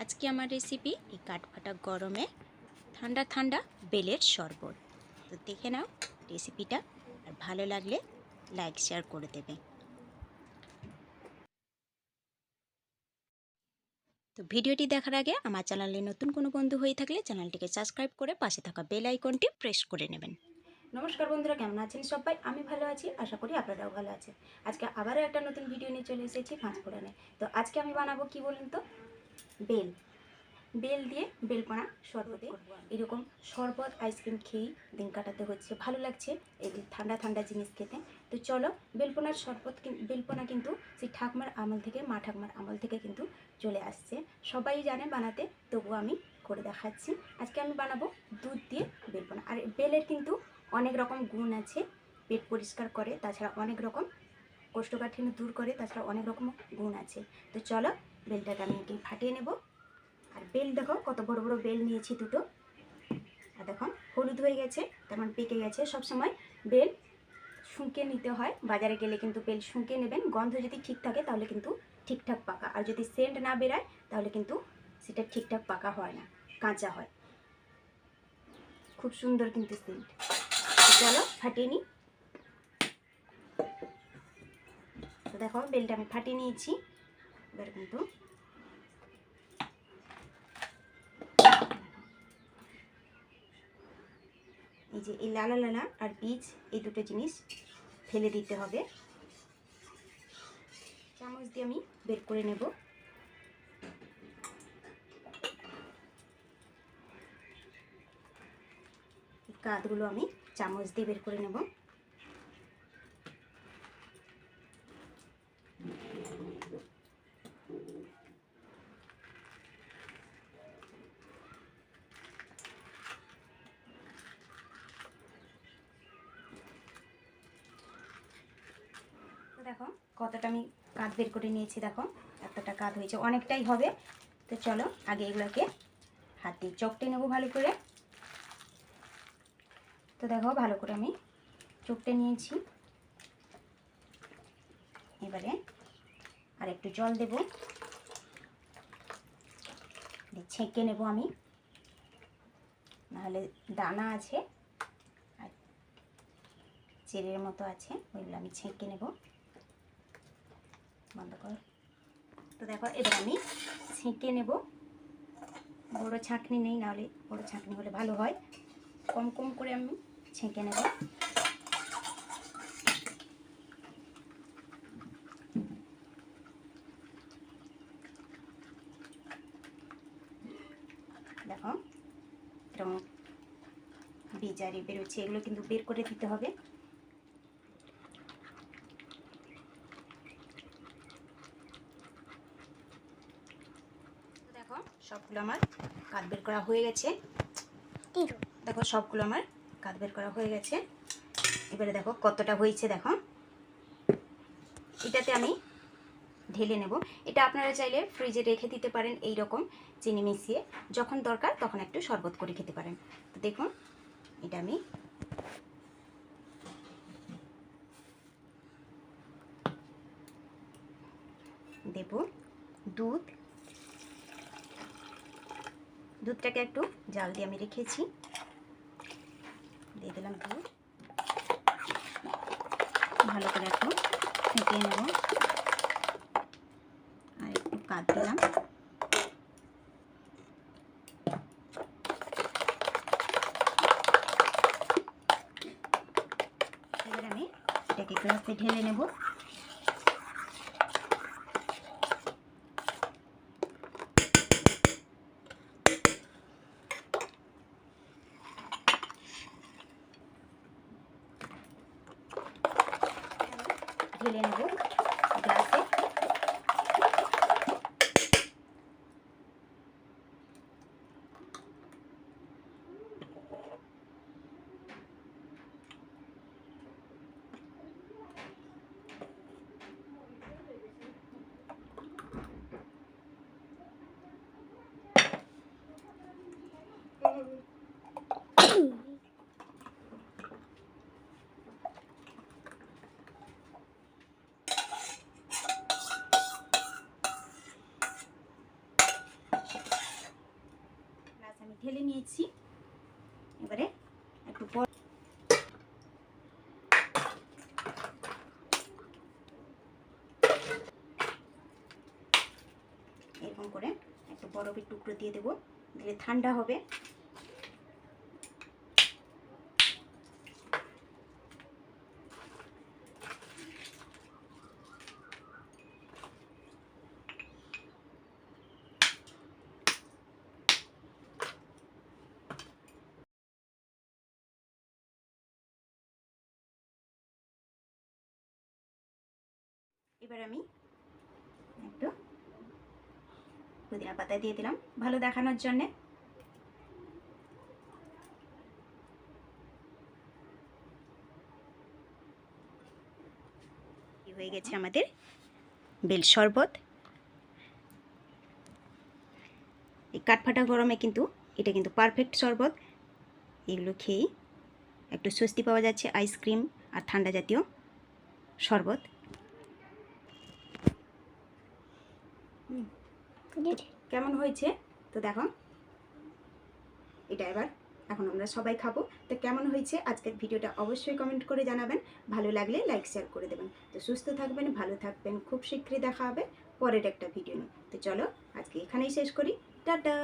আজকে আমার রেসিপি এই কাঠফাটা গরমে ঠান্ডা ঠান্ডা বেলের শরবত। তো দেখে নাও রেসিপিটা আর ভালো লাগলে লাইক শেয়ার করে দেবে। তো ভিডিওটি দেখার আগে আমার চ্যানেলে নতুন কোনো বন্ধু হয়ে থাকলে চ্যানেলটিকে সাবস্ক্রাইব করে পাশে থাকা বেল আইকনটি প্রেস করে নেবেন। নমস্কার বন্ধুরা, কেমন আছেন সবাই? আমি ভালো আছি, আশা করি আপনারাও ভালো আছেন। আজকে আবারও একটা নতুন ভিডিও নিয়ে চলে এসেছি পাঁচ ফোড়নে তো আজকে আমি বানাবো কি বলুন তো? বেল। বেল দিয়ে বেলপানা শরবতে এরকম শরবত, আইসক্রিম খেয়েই দিন কাটাতে হচ্ছে। ভালো লাগছে এই ঠান্ডা ঠান্ডা জিনিস খেতে। তো চলো, বেলপনার শরবত বেলপনা কিন্তু সেই ঠাকমার আমল থেকে, মা ঠাকমার আমল থেকে কিন্তু চলে আসছে। সবাই জানে বানাতে, তবুও আমি করে দেখাচ্ছি। আজকে আমি বানাবো দুধ দিয়ে বেলপনা। আর বেলের কিন্তু অনেক রকম গুণ আছে। পেট পরিষ্কার করে, তাছাড়া অনেক রকম কোষ্ঠকাঠিন্য দূর করে, তাছাড়া অনেক রকম গুণ আছে। তো চলো বেলটাকে আমি এটি ফাটিয়ে নেব। আর বেল দেখো, কত বড় বড় বেল নিয়েছি দুটো। আর দেখো, হলুদ হয়ে গেছে তেমন পেকে গেছে। সব সময় বেল শুঁকে নিতে হয়। বাজারে গেলে কিন্তু বেল শুঁকে নেবেন। গন্ধ যদি ঠিক থাকে, তাহলে কিন্তু ঠিকঠাক পাকা। আর যদি সেন্ট না বেরায়, তাহলে কিন্তু সেটা ঠিকঠাক পাকা হয় না, কাঁচা হয়। খুব সুন্দর কিন্তু সেন্ট। চলো, ফাটিয়ে নিই। দেখো, বেলটা আমি ফাটিয়ে নিয়েছি। এবার কিন্তু এই যে এই লালা লালা আর বীজ, এই দুটো জিনিস ফেলে দিতে হবে। চামচ দিয়ে আমি বের করে নেব। কাঁধগুলো আমি চামচ দিয়ে বের করে নেব। দেখো, কতটা আমি কাঁধ বের করে নিয়েছি, দেখো, এতটা কাঁধ হয়েছে, অনেকটাই হবে। তো চলো, আগে এগুলোকে হাত দিয়ে চকটে নেব ভালো করে। তো দেখো, ভালো করে আমি চোখটে নিয়েছি। এবারে আর একটু জল দেব। ছেঁকে নেব আমি। নাহলে দানা আছে, আর চেরের মতো আছে, ওইগুলো আমি ছেঁকে নেব। বন্ধ কর। তো দেখো, এবার আমি ছেঁকে নেব। বড় ছাঁকনি নেই, নাহলে বড় ছাঁকনি হলে ভালো হয়। কম কম করে আমি ছেঁকে নেব। দেখো, এরকম বীজারি বেরোচ্ছে এগুলো কিন্তু বের করে দিতে হবে দেখো সবগুলো আমার কাঠ বের করা হয়ে গেছে। দেখো সবগুলো আমার কাঠ বের করা হয়ে গেছে। এবারে দেখো কতটা হয়েছে দেখো। এটাতে আমি ঢেলে নেব। এটা আপনারা চাইলে ফ্রিজে রেখে দিতে পারেন এই রকম চিনি মিশিয়ে। যখন দরকার তখন একটু শরবত করে খেতে পারেন। তো দেখুন এটা আমি দেব দুধ দুধটাকে একটু জাল দিয়ে আমি রেখেছি। দিয়ে দিলাম দুধ। ভালো করে একটু ফেটিয়ে নেব। আর একটু কাট দিলাম। এবার আমি এটাকে গ্লাসে ঢেলে নেব ঢেলে নেব গ্লাসে ঢেলে নিয়েছি। এবারে একটু পর এরকম করে একটু বরফের টুকরো দিয়ে দেবো। দিলে ঠান্ডা হবে। এবার আমি একটু পুদিনা পাতা দিয়ে দিলাম ভালো দেখানোর জন্যে। হয়ে গেছে আমাদের? বেল শরবত। এই কাঠফাটা গরমে কিন্তু এটা কিন্তু পারফেক্ট শরবত। এগুলো খেয়েই একটু স্বস্তি পাওয়া যাচ্ছে আইসক্রিম আর ঠান্ডা জাতীয় শরবত। কেমন হয়েছে? তো দেখো। এটা এবার এখন আমরা সবাই খাব। তো কেমন হয়েছে? আজকের ভিডিওটা অবশ্যই কমেন্ট করে জানাবেন। ভালো লাগলে লাইক শেয়ার করে দেবেন। তো সুস্থ থাকবেন, ভালো থাকবেন। খুব শীঘ্রই দেখা হবে পরের একটা ভিডিও নিয়ে। তো চলো আজকে এখানেই শেষ করি। টাটা!